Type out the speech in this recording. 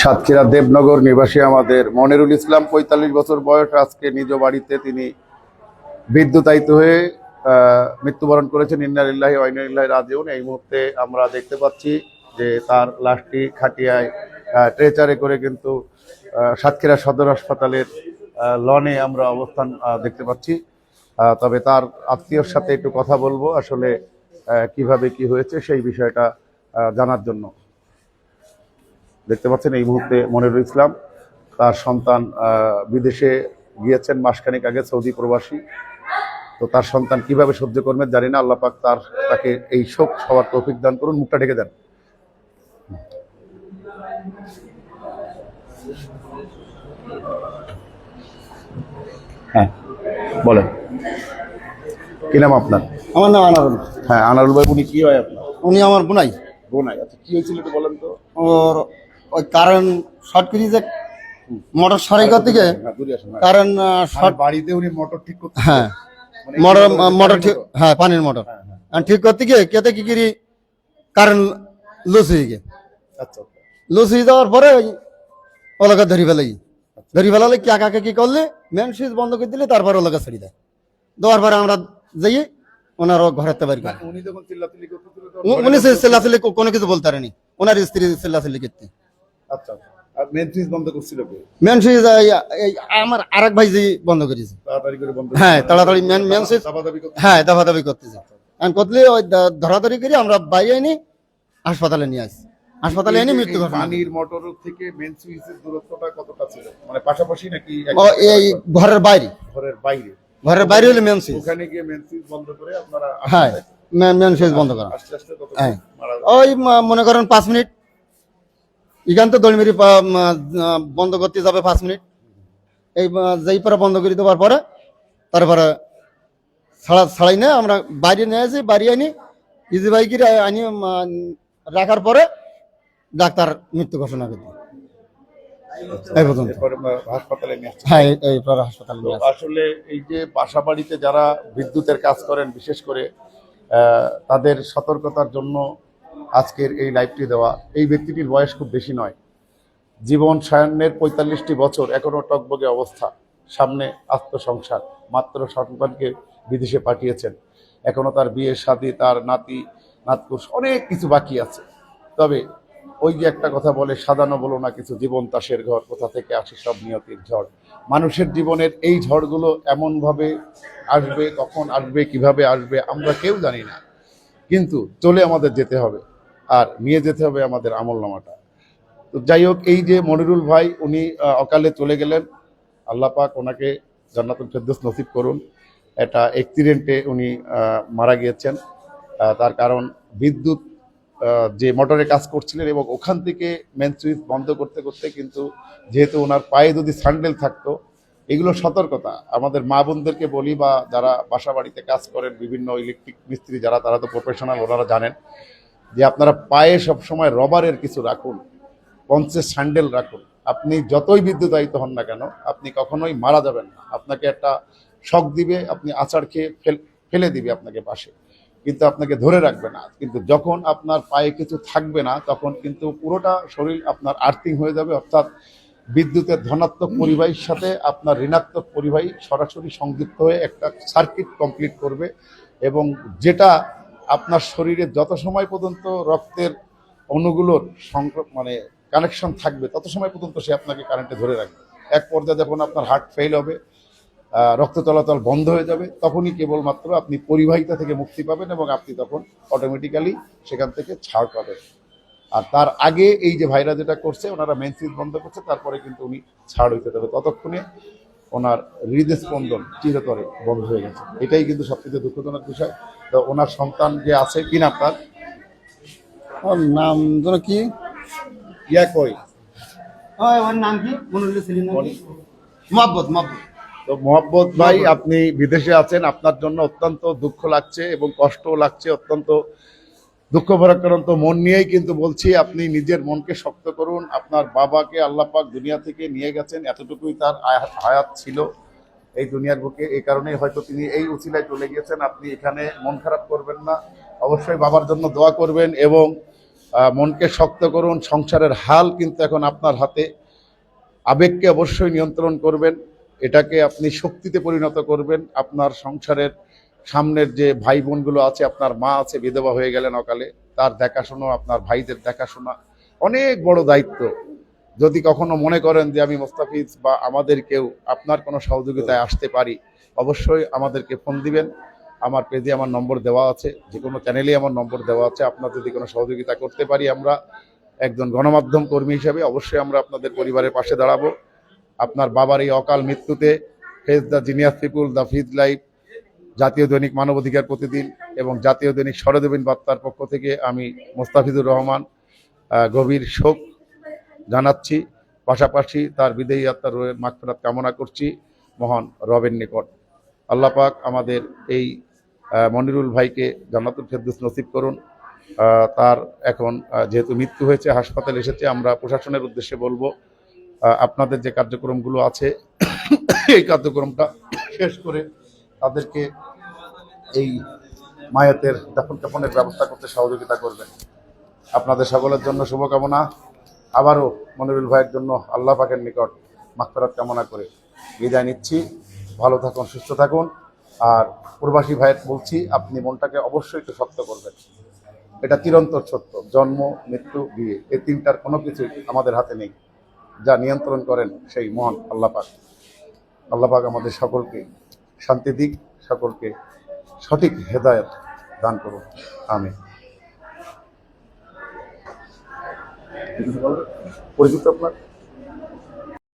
সাতক্ষীরা দেবনগর নিবাসী আমাদের মনিরুল ইসলাম, পঁয়তাল্লিশ বছর বয়স, আজকে নিজ বাড়িতে তিনি বিদ্যুতায়িত হয়ে মৃত্যুবরণ করেছেন। ইন্নারিল্লাহি ওয়াইনারিল্লাহি রাজিউন। এই মুহূর্তে আমরা দেখতে পাচ্ছি যে তার লাশটি খাটিয়ায় ট্রেচারে করে কিন্তু সাতক্ষীরা সদর হাসপাতালের লনে আমরা অবস্থান দেখতে পাচ্ছি। তবে তার আত্মীয়র সাথে একটু কথা বলব আসলে কীভাবে কি হয়েছে সেই বিষয়টা জানার জন্য। দেখতে পাচ্ছেন এই মুহূর্তে মনিরুল ইসলাম তার সন্তান বিদেশে গিয়েছেন মাসখানেক আগে সৌদি প্রবাসী। তো তার সন্তান কীভাবে সহ্য করবেন জানি না আল্লাহ পাক তার তাকে এই শোক সবার তৌফিক দান করুন মুখটা ঢেকে দেন। হ্যাঁ বলেন। কি নাম আপনার? আমার নাম আনারুল। হ্যাঁ আনারুল ভাই উনি কি হয় আপনার? উনি আমার বোনাই। বোনাই। আচ্ছা কি হয়েছিল একটু বলেন তো। ওর ওই কারেন্ট শর্ট করে যে মোটর সরাইকার থেকে হ্যাঁ। কারেন্ট শর্ট বাড়িতে উনি মোটর ঠিক করতে হ্যাঁ। মানে মোটর মোটর ঠিক হ্যাঁ পানির মোটর। হ্যাঁ, হ্যাঁ। আর ঠিক করতে গিয়ে কেতে কি করি কারেন্ট লুজ হয়ে গিয়ে। আচ্ছা লুজ হয়ে যাওয়ার পরে ওই ওলাকা ধরি ফেলাই ধরি ফেলালে কি একা কি করলে? মেন সুইচ বন্ধ করে দিলে তারপর ওলাকা ছেড়ে দেয়। দেওয়ার পরে আমরা যাই ওনার ঘরের তো বাড়ি উ- উনি চিল্লাচিল্লি কোনো কিছু বলতে পারেনি। ওনার স্ত্রী চিল্লাচিল্লি করতে। আচ্ছা আচ্ছা। মেন সুইচ বন্ধ করছিল কে? মেন আমার আরেক ভাই যে বন্ধ করেছে। তাড়াতাড়ি করে বন্ধ হ্যাঁ তাড়াতাড়ি মেন মেন দাবাদাবি হ্যাঁ করতেছে। আমি ওই ধরাধরি করে আমরা বাইরে এনে হাসপাতালে নিয়ে আসি। হাসপাতালে এনে মৃত্যু ঘটনা। পানির মোটর থেকে মেন সুইচের দূরত্বটা কতটা ছিল? মানে পাশাপাশি নাকি এই ঘরের বাইরে। ঘরের বাইরে। ঘরের বাইরে হলে মেন সুইচ ওখানে গিয়ে মেন সুইচ বন্ধ করে আপনারা হ্যাঁ মেন সুইচ বন্ধ করা। আস্তে আস্তে কত হ্যাঁ। মারা ওই মনে করেন পাঁচ মিনিট এখান তো দলমিরি বন্ধ করতে যাবে পাঁচ মিনিট এই যেই পরে বন্ধ করে দেওয়ার পরে তারপরে ছাড়া ছাড়াই না আমরা বাইরে নিয়ে আসি বাড়ি আনি ইজি বাইকের আনি রাখার পরে ডাক্তার মৃত্যু ঘোষণা করে দেয়। এই পর্যন্ত হাসপাতালে হ্যাঁ এই- হাসপাতালে। আসলে এই যে বাসা বাড়িতে যারা বিদ্যুতের কাজ করেন বিশেষ করে তাদের সতর্কতার জন্য আজকের এই লাইভটি দেওয়া, এই ব্যক্তিটির বয়স খুব বেশি নয়। জীবন সায়নের পঁয়তাল্লিশটি বছর, এখনও টকবগে অবস্থা, সামনে আত্মসংসার, মাত্র সন্তানকে বিদেশে পাঠিয়েছেন। এখনও তার বিয়ের সাথে তার নাতি, নাতকুশ, অনেক কিছু বাকি আছে। তবে ওই যে একটা কথা বলে, সাজানো বলো না কিছু, জীবন তাসের ঘর, কোথা থেকে আসে সব নিয়তির ঝড়। মানুষের জীবনের এই ঝড়গুলো এমনভাবে আসবে, কখন আসবে, কীভাবে আসবে, আমরা কেউ জানি না। কিন্তু চলে আমাদের যেতে হবে। আর নিয়ে যেতে হবে আমাদের আমল নামাটা তো যাই হোক, এই যে মনিরুল ভাই, উনি অকালে চলে গেলেন। আল্লাহ পাক ওনাকে জান্নাতুল ফেরদৌস নসিব করুন। একটা অ্যাক্সিডেন্টে উনি মারা গিয়েছেন। তার কারণ বিদ্যুৎ যে মোটরে কাজ করছিলেন এবং ওখান থেকে মেন সুইচ বন্ধ করতে করতে কিন্তু যেহেতু ওনার পায়ে যদি স্যান্ডেল থাকতো, এগুলো সতর্কতা। আমাদের মা বোনদেরকে বলি বা যারা বাসা বাড়িতে কাজ করেন, বিভিন্ন ইলেকট্রিক মিস্ত্রি যারা, তারা তো প্রফেশনাল ওনারা জানেন। যে আপনারা পায়ে সবসময় রবারের কিছু রাখুন, পঞ্চের স্যান্ডেল রাখুন। আপনি যতই বিদ্যুতায়িত হন না কেন, আপনি কখনোই মারা যাবেন না। আপনাকে একটা শখ দিবে, আপনি আচার খেয়ে ফেলে দিবে আপনাকে পাশে। কিন্তু আপনাকে ধরে রাখবে না। কিন্তু যখন আপনার পায়ে কিছু থাকবে না, তখন কিন্তু পুরোটা শরীর আপনার আর্থিং হয়ে যাবে। অর্থাৎ বিদ্যুতের ধনাত্মক পরিবাহীর সাথে আপনার ঋণাত্মক পরিবাহী সরাসরি সংযুক্ত হয়ে একটা সার্কিট কমপ্লিট করবে এবং যেটা আপনার শরীরে যত সময় পর্যন্ত রক্তের অণুগুলোর মানে কানেকশন থাকবে, তত সময় পর্যন্ত সে আপনাকে কারেন্টে ধরে রাখবে। এক পর্যায়ে যখন আপনার হার্ট ফেল হবে রক্ত চলাচল বন্ধ হয়ে যাবে, তখনই কেবলমাত্র আপনি পরিবাহিতা থেকে মুক্তি পাবেন এবং আপনি তখন অটোমেটিক্যালি সেখান থেকে ছাড় পাবেন। আর তার আগে এই যে ভাইরা যেটা করছে, ওনারা মেন সুইচ বন্ধ করছে, তারপরে কিন্তু উনি ছাড় হইতে দেবে। ততক্ষণে ওনার হৃদস্পন্দন চিরতরে বন্ধ হয়ে গেছে। এটাই কিন্তু সবচেয়ে দুঃখজনক বিষয়। তো ওনার সন্তান যে আছে কি না আপনার ওর নাম যেন কি? ইয়া কই? ওই ওর নাম কি? মহব্বত মহব্বত। তো মোহাম্মদ ভাই আপনি বিদেশে আছেন। আপনার জন্য অত্যন্ত দুঃখ লাগছে এবং কষ্ট লাগছে। অত্যন্ত দুঃখ ভরাক্রান্ত মন নিয়েই কিন্তু বলছি, আপনি নিজের মনকে শক্ত করুন। আপনার বাবাকে আল্লাহ পাক দুনিয়া থেকে নিয়ে গেছেন, এতটুকুই তার হায়াত ছিল এই দুনিয়ার বুকে। এই কারণেই হয়তো তিনি এই উচিলায় চলে গিয়েছেন। আপনি এখানে মন খারাপ করবেন না। অবশ্যই বাবার জন্য দোয়া করবেন এবং মনকে শক্ত করুন। সংসারের হাল কিন্তু এখন আপনার হাতে। আবেগকে অবশ্যই নিয়ন্ত্রণ করবেন। এটাকে আপনি শক্তিতে পরিণত করবেন। আপনার সংসারের সামনের যে ভাই বোনগুলো আছে, আপনার মা আছে, বিধবা হয়ে গেলেন অকালে, তার দেখাশোনা, আপনার ভাইদের দেখাশোনা, অনেক বড় দায়িত্ব। যদি কখনো মনে করেন যে আমি মোস্তাফিজ বা আমাদের কেউ আপনার কোনো সহযোগিতায় আসতে পারি, অবশ্যই আমাদেরকে ফোন দিবেন। আমার পেজে আমার নম্বর দেওয়া আছে, যে কোনো চ্যানেলে আমার নম্বর দেওয়া আছে। আপনার যদি কোনো সহযোগিতা করতে পারি আমরা, একজন গণমাধ্যম কর্মী হিসেবে অবশ্যই আমরা আপনাদের পরিবারের পাশে দাঁড়াবো। আপনার বাবার এই অকাল মৃত্যুতে phase the genius people the fees life জাতীয় দৈনিক মানবাধিকার প্রতিদিন এবং জাতীয় দৈনিক সরদেবিন বার্তার পক্ষ থেকে আমি মোস্তাফিজুর রহমান গভীর শোক জানাচ্ছি। পাশাপাশি তার বিদেয়ী আত্মার মাগফিরাত কামনা করছি মহান রবের নিকট। আল্লাহ পাক আমাদের এই মনিরুল ভাইকে জান্নাতুল ফেরদুস নসিব করুন। তার এখন যেহেতু মৃত্যু হয়েছে, হাসপাতালে এসেছে, আমরা প্রশাসনের উদ্দেশ্যে বলব আপনাদের যে কার্যক্রমগুলো আছে, এই কার্যক্রমটা শেষ করে তাদেরকে এই মায়াতের দাফন কাফনের ব্যবস্থা করতে সহযোগিতা করবেন। আপনাদের সকলের জন্য শুভকামনা। আবারও মনিরুল ভাইয়ের জন্য আল্লাহ পাকের নিকট মাগফিরাত কামনা করে বিদায় নিচ্ছি। ভালো থাকুন, সুস্থ থাকুন। আর প্রবাসী ভাইয়ের বলছি, আপনি মনটাকে অবশ্যই একটু শক্ত করবেন। এটা চিরন্তর সত্য। জন্ম, মৃত্যু, বিয়ে, এই তিনটার কোনো কিছুই আমাদের হাতে নেই। যা নিয়ন্ত্রণ করেন সেই মহান আল্লাহ পাক। আল্লাহ পাক আমাদের সকলকে শান্তি দিক সকলকে সঠিক হেদায়ত দান করুন। আমি পরিচিত আপনার?